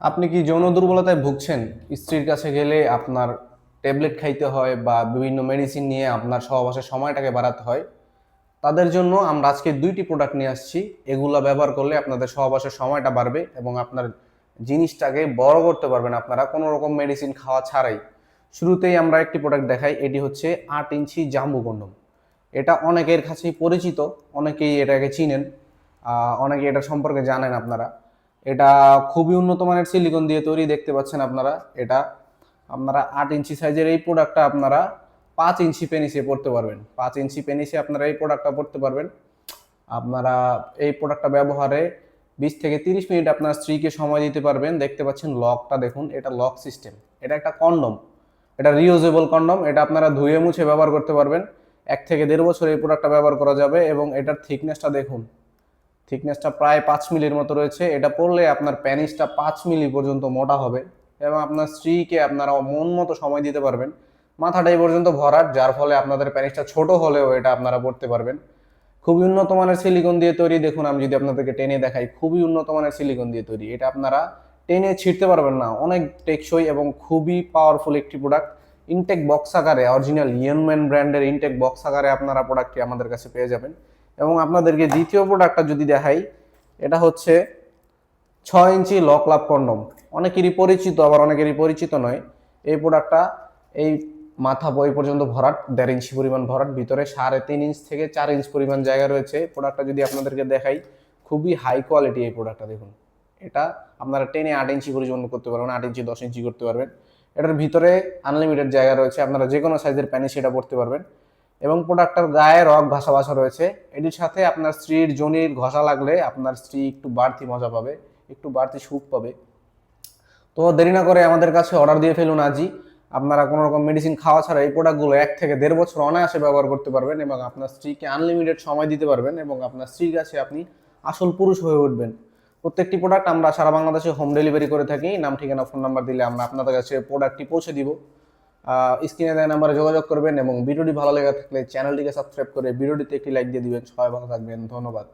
আপনি কি যৌন দুর্বলতায় ভুগছেন? স্ত্রীর কাছে গেলে আপনার ট্যাবলেট খাইতে হয় বা বিভিন্ন মেডিসিন নিয়ে আপনার সহবাসের সময়টাকে বাড়াতে হয়। তাদের জন্য আমরা আজকে দুইটি প্রোডাক্ট নিয়ে আসছি। এগুলা ব্যবহার করলে আপনাদের সহবাসের সময়টা বাড়বে এবং আপনার জিনিসটাকে বড় করতে পারবেন আপনারা। কোনো রকম মেডিসিন খাওয়া ছাড়াই। শুরুতেই আমরা একটি প্রোডাক্ট দেখাই। এটি হচ্ছে আট ইঞ্চি জাম্বু কন্ডম। এটা অনেকের কাছেই পরিচিত, অনেকেই এটাকে চিনেন অনেকে এটা সম্পর্কে জানেন আপনারা। এটা খুবই উন্নত মানের সিলিকন দিয়ে তৈরি, দেখতে পাচ্ছেন আপনারা এটা। আপনারা আট ইঞ্চি সাইজের এই প্রোডাক্টটা আপনারা পাঁচ ইঞ্চি পেনিসে পড়তে পারবেন। পাঁচ ইঞ্চি পেনিসে আপনারা এই প্রোডাক্টটা পড়তে পারবেন। আপনারা এই প্রোডাক্টটা ব্যবহারে বিশ থেকে তিরিশ মিনিট আপনার স্ত্রীকে সময় দিতে পারবেন। দেখতে পাচ্ছেন লকটা দেখুন, এটা লক সিস্টেম এটা একটা কন্ডম এটা রিউজেবল কন্ডম এটা আপনারা ধুয়ে মুছে ব্যবহার করতে পারবেন। এক থেকে দেড় বছর এই প্রোডাক্টটা ব্যবহার করা যাবে এবং এটার থিকনেসটা দেখুন। থিকনেসটা প্রায় পাঁচ মিলির মতো রয়েছে। এটা পড়লে আপনার প্যানিসটা পাঁচ মিলি পর্যন্ত মোটা হবে এবং আপনার স্ত্রীকে আপনারা মন মতো সময় দিতে পারবেন। মাথাটা এই পর্যন্ত ভরাট, যার ফলে আপনাদের প্যানিসটা ছোট হলেও এটা আপনারা পড়তে পারবেন। খুবই উন্নত মানের সিলিকন দিয়ে তৈরি। দেখুন, আমি যদি আপনাদেরকে টেনে দেখাই, খুবই উন্নত মানের সিলিকন দিয়ে তৈরি। এটা আপনারা টেনে ছিঁড়তে পারবেন না। অনেক টেকসই এবং খুবই পাওয়ারফুল একটি প্রোডাক্ট ইনটেক বক্স আকারে অরিজিনাল ইয়নম্যান ব্র্যান্ডের ইনটেক বক্স আকারে আপনারা প্রোডাক্টটি আমাদের কাছে পেয়ে যাবেন। এবং আপনাদেরকে দ্বিতীয় প্রোডাক্টটা যদি দেখাই, এটা হচ্ছে ছয় ইঞ্চি লক লাভ কন্ডম অনেকেরই পরিচিত, আবার অনেকেরই পরিচিত নয়। এই প্রোডাক্টটা এই মাথা বই পর্যন্ত ভরাট, দেড় ইঞ্চি পরিমাণ ভরাট, ভিতরে সাড়ে তিন ইঞ্চ থেকে চার ইঞ্চ পরিমাণ জায়গা রয়েছে। প্রোডাক্টটা যদি আপনাদেরকে দেখাই, খুবই হাই কোয়ালিটি এই প্রোডাক্টটা দেখুন। এটা আপনারা টেনে আট ইঞ্চি পর্যন্ত করতে পারবেন, আট ইঞ্চি দশ ইঞ্চি করতে পারবেন। এটার ভিতরে আনলিমিটেড জায়গা রয়েছে, আপনারা যে কোনো সাইজের প্যানে সেটা পড়তে পারবেন। এবং প্রোডাক্টটার গায়ে রক ঘষা বাসা রয়েছে। এটির সাথে আপনার স্ত্রীর জনির ঘষা লাগলে আপনার স্ত্রী একটু বাড়তি মজা পাবে, একটু বাড়তি সুখ পাবে। তো দেরি না করে আমাদের কাছে অর্ডার দিয়ে ফেলুন আজই। আপনারা কোনো রকম মেডিসিন খাওয়া ছাড়া এই প্রোডাক্টগুলো এক থেকে দেড় বছর অনায়াসে ব্যবহার করতে পারবেন এবং আপনার স্ত্রীকে আনলিমিটেড সময় দিতে পারবেন এবং আপনার স্ত্রীর কাছে আপনি আসল পুরুষ হয়ে উঠবেন। প্রত্যেকটি প্রোডাক্ট আমরা সারা বাংলাদেশে হোম ডেলিভারি করে থাকি। নাম, ঠিকানা ফোন নাম্বার দিলে আমরা আপনাদের কাছে প্রোডাক্টটি পৌঁছে দিব। স্ক্রিনে দেওয়া নাম্বারে যোগাযোগ করবেন এবং ভিডিওটি ভালো লেগে থাকলে চ্যানেলটিকে সাবস্ক্রাইব করে ভিডিওটিতে একটি লাইক দিয়ে দিবেন। সবাই ভালো থাকবেন। ধন্যবাদ।